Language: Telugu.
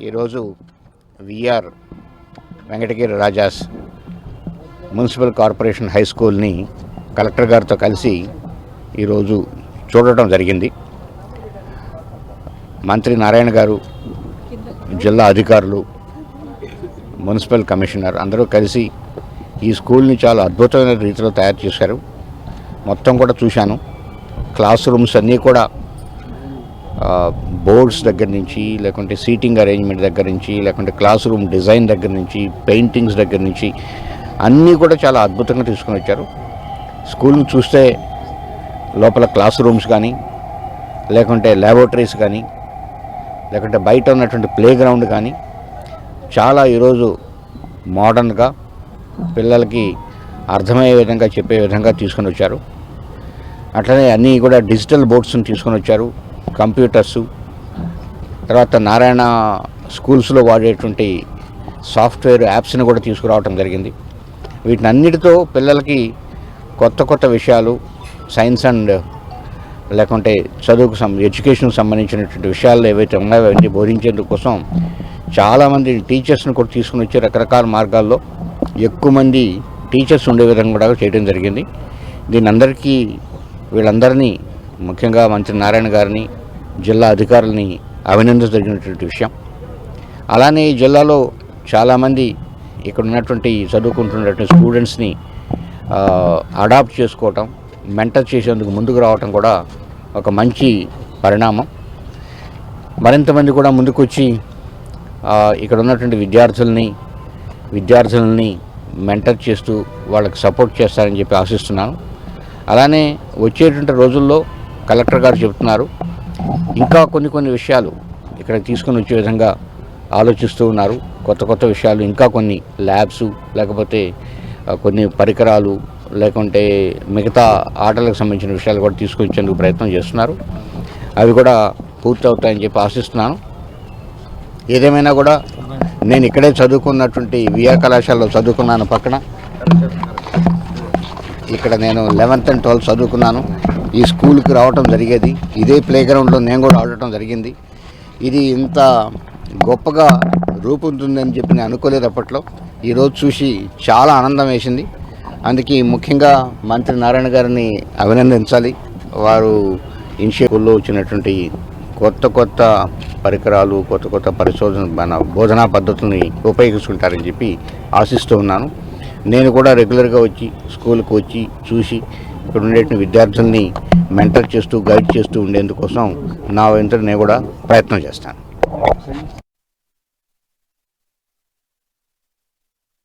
ఈరోజు VR Venkatagiri Rajas municipal corporation high స్కూల్ని కలెక్టర్ గారితో కలిసి ఈరోజు చూడటం జరిగింది. మంత్రి నారాయణ గారు జిల్లా అధికారులు మున్సిపల్ కమిషనర్ అందరూ కలిసి ఈ స్కూల్ని చాలా అద్భుతమైన రీతిలో తయారు చేశారు. మొత్తం కూడా చూశాను. క్లాస్ రూమ్స్ అన్నీ కూడా బోర్డ్స్ దగ్గర నుంచి లేకుంటే సీటింగ్ అరేంజ్మెంట్ దగ్గర నుంచి లేకుంటే క్లాస్ రూమ్ డిజైన్ దగ్గర నుంచి పెయింటింగ్స్ దగ్గర నుంచి అన్నీ కూడా చాలా అద్భుతంగా తీసుకుని వచ్చారు. స్కూల్ని చూస్తే లోపల క్లాస్ రూమ్స్ కానీ లేకుంటే ల్యాబొరేటరీస్ కానీ లేకుంటే బయట ఉన్నటువంటి ప్లే గ్రౌండ్ కానీ చాలా ఈరోజు మోడర్న్గా పిల్లలకి అర్థమయ్యే విధంగా చెప్పే విధంగా తీసుకొని వచ్చారు. అట్లనే అన్నీ కూడా డిజిటల్ బోర్డ్స్ని తీసుకొని వచ్చారు. కంప్యూటర్సు తర్వాత నారాయణ స్కూల్స్లో వాడేటువంటి సాఫ్ట్వేర్ యాప్స్ని కూడా తీసుకురావటం జరిగింది. వీటిని అన్నిటితో పిల్లలకి కొత్త కొత్త విషయాలు సైన్స్ అండ్ లేకుంటే చదువుకు సం ఎడ్యుకేషన్కి సంబంధించినటువంటి విషయాలు ఏవైతే ఉన్నాయో అవన్నీ బోధించేందుకోసం చాలామంది టీచర్స్ని కూడా తీసుకుని వచ్చి రకరకాల మార్గాల్లో ఎక్కువ మంది టీచర్స్ ఉండే విధంగా కూడా చేయడం జరిగింది. దీని అందరికీ వీళ్ళందరినీ ముఖ్యంగా మంత్రి నారాయణ గారిని జిల్లా అధికారులని అభినందించదగినటువంటి విషయం. అలానే ఈ జిల్లాలో చాలామంది ఇక్కడ ఉన్నటువంటి చదువుకుంటున్నటువంటి స్టూడెంట్స్ని అడాప్ట్ చేసుకోవటం మెంటర్ చేసేందుకు ముందుకు రావటం కూడా ఒక మంచి పరిణామం. మరింతమంది కూడా ముందుకు వచ్చి ఇక్కడ ఉన్నటువంటి విద్యార్థుల్ని విద్యార్థులని మెంటర్ చేస్తూ వాళ్ళకి సపోర్ట్ చేస్తారని చెప్పి ఆశిస్తున్నాను. అలానే వచ్చేటువంటి రోజుల్లో కలెక్టర్ గారు చెబుతున్నారు ఇంకా కొన్ని కొన్ని విషయాలు ఇక్కడ తీసుకొని వచ్చే విధంగా ఆలోచిస్తూ ఉన్నారు. కొత్త కొత్త విషయాలు ఇంకా కొన్ని ల్యాబ్స్ లేకపోతే కొన్ని పరికరాలు లేకుంటే మిగతా ఆటలకు సంబంధించిన విషయాలు కూడా తీసుకొచ్చేందుకు ప్రయత్నం చేస్తున్నారు. అవి కూడా పూర్తి అవుతాయని చెప్పి ఆశిస్తున్నాను. ఏదేమైనా కూడా నేను ఇక్కడే చదువుకున్నటువంటి విఆర్ కళాశాలలో చదువుకున్నాను పక్కన. ఇక్కడ నేను లెవెన్త్ అండ్ ట్వెల్త్ చదువుకున్నాను. ఈ స్కూల్కి రావటం జరిగేది. ఇదే ప్లే గ్రౌండ్లో నేను కూడా ఆడటం జరిగింది. ఇది ఇంత గొప్పగా రూపొందుతుందని చెప్పి నేను అనుకోలేదు అప్పట్లో. ఈరోజు చూసి చాలా ఆనందం వేసింది. అందుకే ముఖ్యంగా మంత్రి నారాయణ గారిని అభినందించాలి. వారు ఇనిషియేటివ్లో వచ్చినటువంటి కొత్త కొత్త పరికరాలు కొత్త కొత్త పరిశోధన మన బోధనా పద్ధతుల్ని ఉపయోగించుకుంటారని చెప్పి ఆశిస్తూ ఉన్నాను. నేను కూడా రెగ్యులర్గా వచ్చి స్కూల్కి వచ్చి చూసి ఇక్కడ ఉండేటువంటి విద్యార్థుల్ని మెంటర్ చేస్తూ గైడ్ చేస్తూ ఉండేందుకోసం నా వెంట నేను కూడా ప్రయత్నం చేస్తాను.